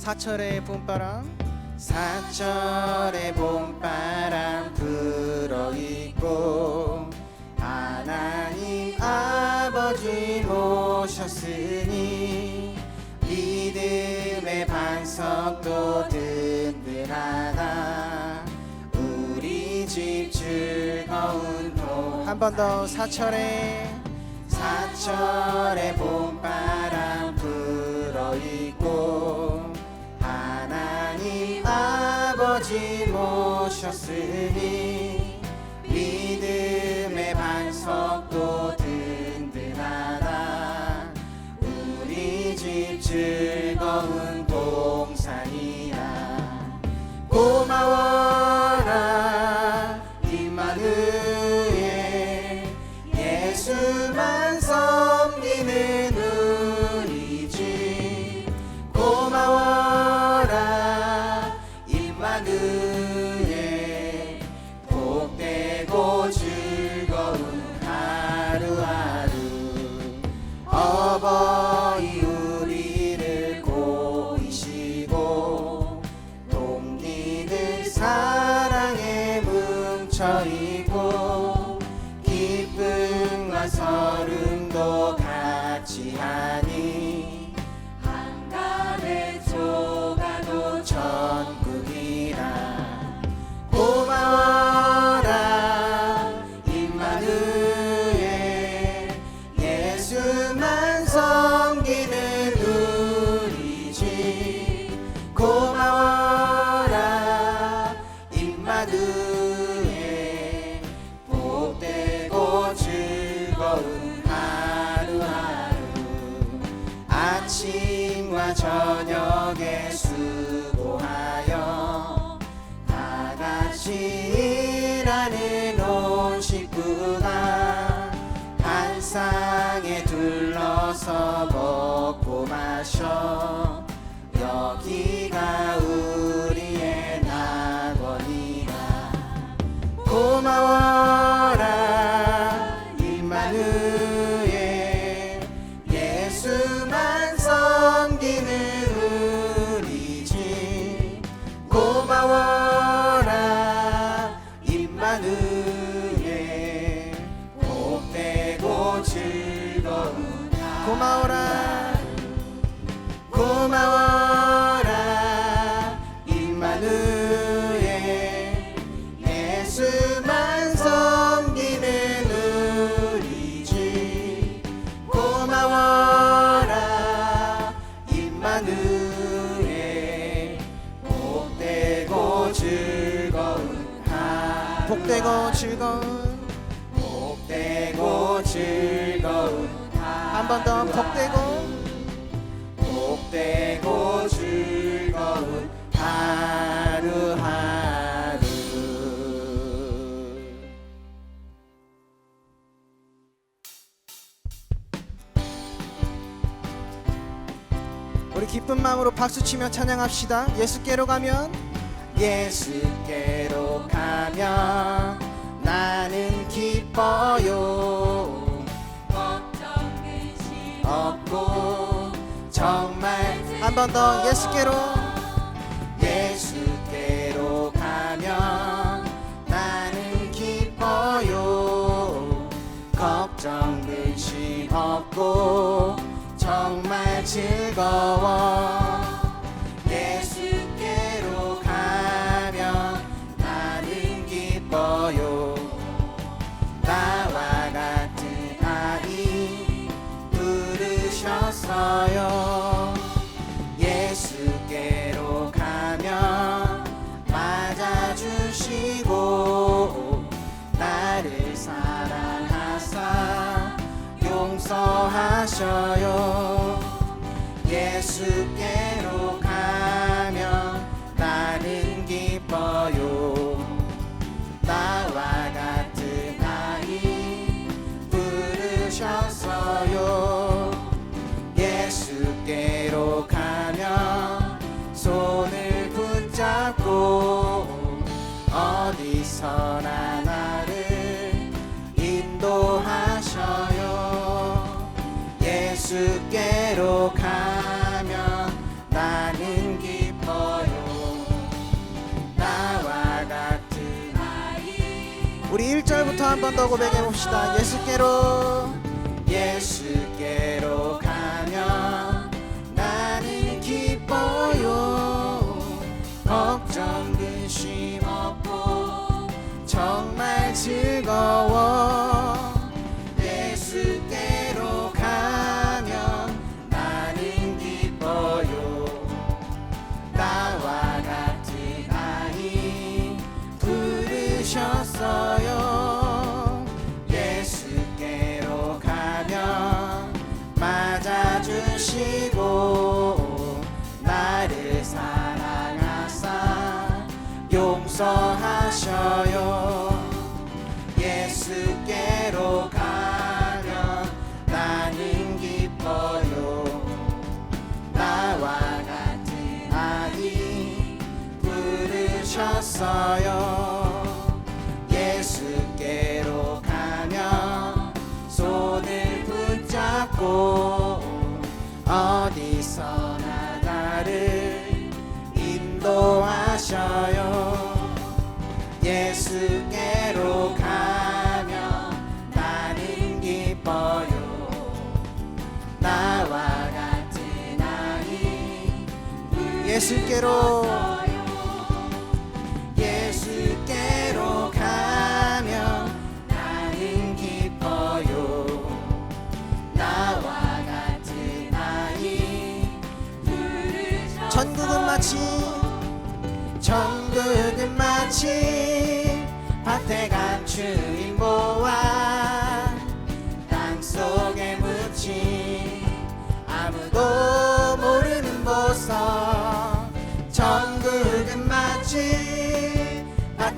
사철의 봄바람 사철의 봄바람 불어있고 하나님 아버지 모셨으니 믿음의 반석도 든든하다. 우리 집 즐거운 봄한번 더 사철의 사철의 봄바람 불어있고 모셨으니 믿음의 반석도 든든하다. 우리 집 즐거운 동산이라. 고마워라 기쁨과 서 즐거운 하루하루 아침과 저녁에 수고하여 다 같이 임마누엘 예수만 섬기는 우리 집. 고마워 복되고 즐거운. 복되고 즐거운 한 번 더 복되고. 복되고 즐거운 하루하루. 우리 기쁜 마음으로 박수치며 찬양합시다. 예수께로 가면 예수께 로 가면 나는 기뻐요. 없고 정말 한 번 더 예수께로 예수께로 가면 나는 기뻐요. 걱정 근심 없고 정말 즐거워 예수께 6절부터 한 번 더 고백해봅시다. 예수께로. 예수 부르셨어요. 예수께로 가면 손을 붙잡고 어디서나 나를 인도하셔요. 예수께로 가면 나는 기뻐요. 나와 같은 아이 예수께로. 예수께로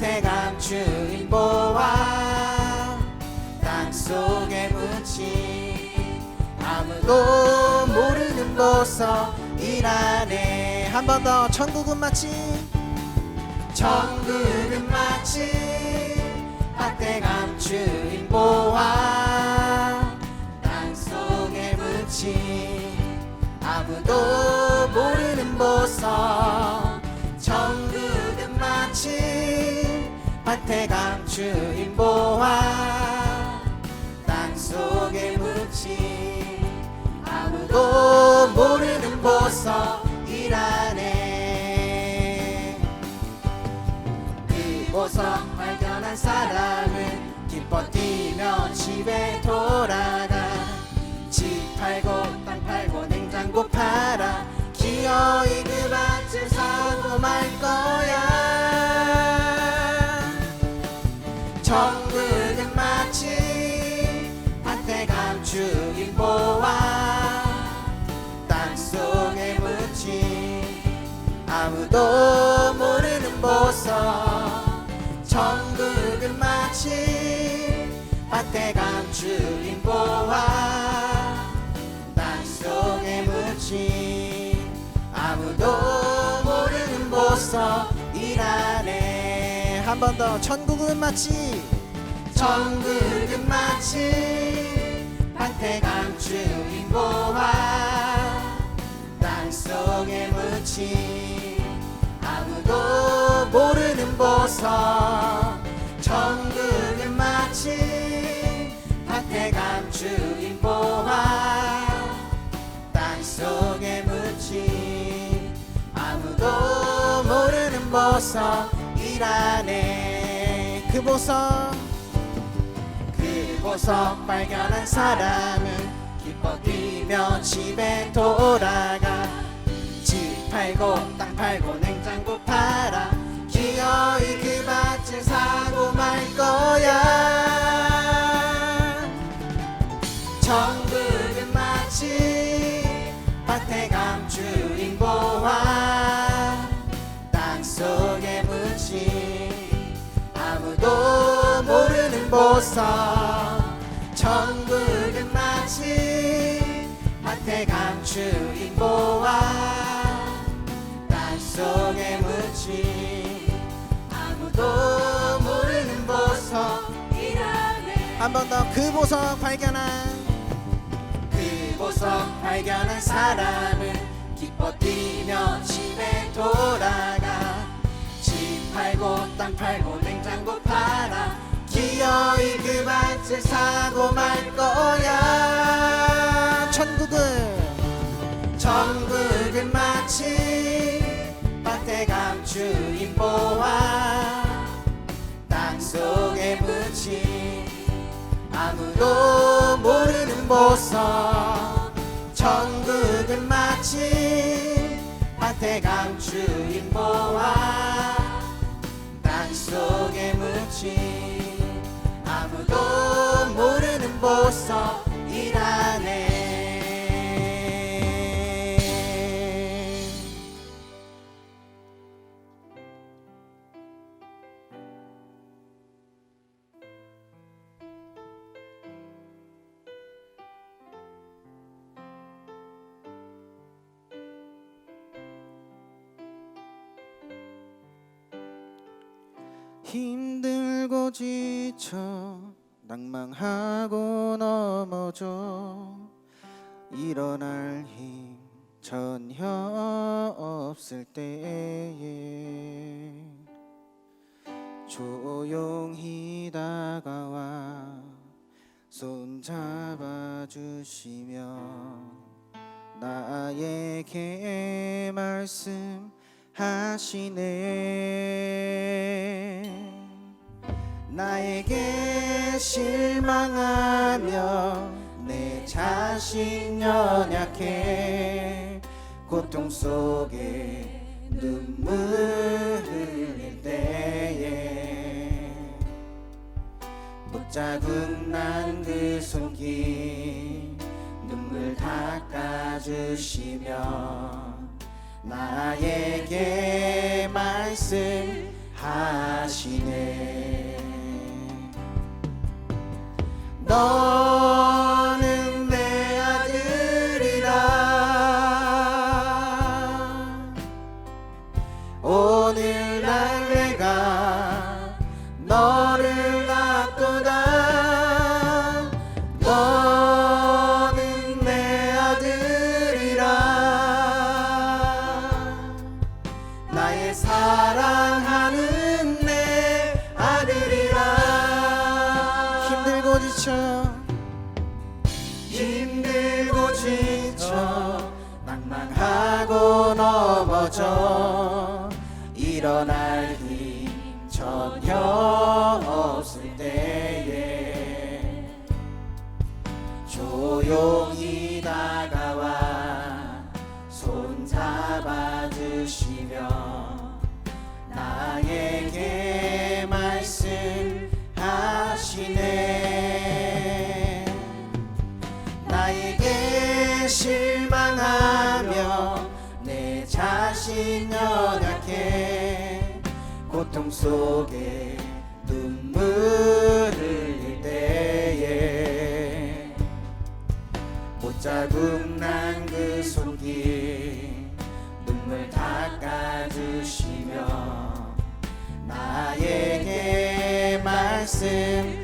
밭에 간 주인 보아 땅속에 묻힌 아무도 모르는 보석이라네 한번 더 천국은 마치 천국은 마치 밭에 감추인 보아 땅속에 묻힌 아무도 모르는 보석 밭에 감추인 보아 땅속에 묻힌 아무도 모르는 보석이라네. 그 보석 발견한 사람은 기뻐 뛰며 집에 돌아가 집 팔고 땅 팔고 냉장고 팔아 기어이 그 밭을 사고 말 감추인 보아 땅속에 묻힌 아무도 모르는 보석이라네 한번 더 천국은 마치 정글은 마치 밭에 감추인 보아 땅속에 묻힌 아무도 모르는 보석 마치 밭에 감추인 보아 땅속에 묻힌 아무도 모르는 보석이라네 그 보석 그 보석 발견한 사람은 기뻐 뛰며 집에 돌아가. 집 팔고 땅 팔고 냉장고 팔아. 기어이 그 밭을 사고 말 거야 감추인 보아 땅속에 묻힌 아무도 모르는 보석. 정글은 마치 밭에 감추인 보아 땅속에 묻힌 아무도 모르는 보석이라네 한번 더 그 보석 발견한 그 보석 발견한 사람은 뛰며 집에 돌아가. 집 팔고 땅 팔고 냉장고 팔아. 기 밭을 사고 말 거야. 천국은 전국은 마치 밭에 감추인 보화 땅 속에 묻힌 아무도 모르는 보석. 마치 밭에 감추인 보화 땅 속에 묻힌 지쳐 낭망하고 넘어져. 일어날 힘 전혀 없을 때에 조용히 다가와 손 잡아주시며 나에게 말씀하시네 나에게 실망하며 내 자신 연약해. 고통 속에 눈물 흘릴 때에. 못자국 난 그 손길 눈물 닦아주시며 나에게 말씀하시네 Lord. 지쳐. 힘들고 지쳐. 낭만하고 넘어져. 일어날 힘 전혀 없을 때에. 조용 실망하며 내 자신 연약해 고통 속에 눈물 흘릴 때에 못자국 난 그 손길 눈물 닦아주시며 나에게 말씀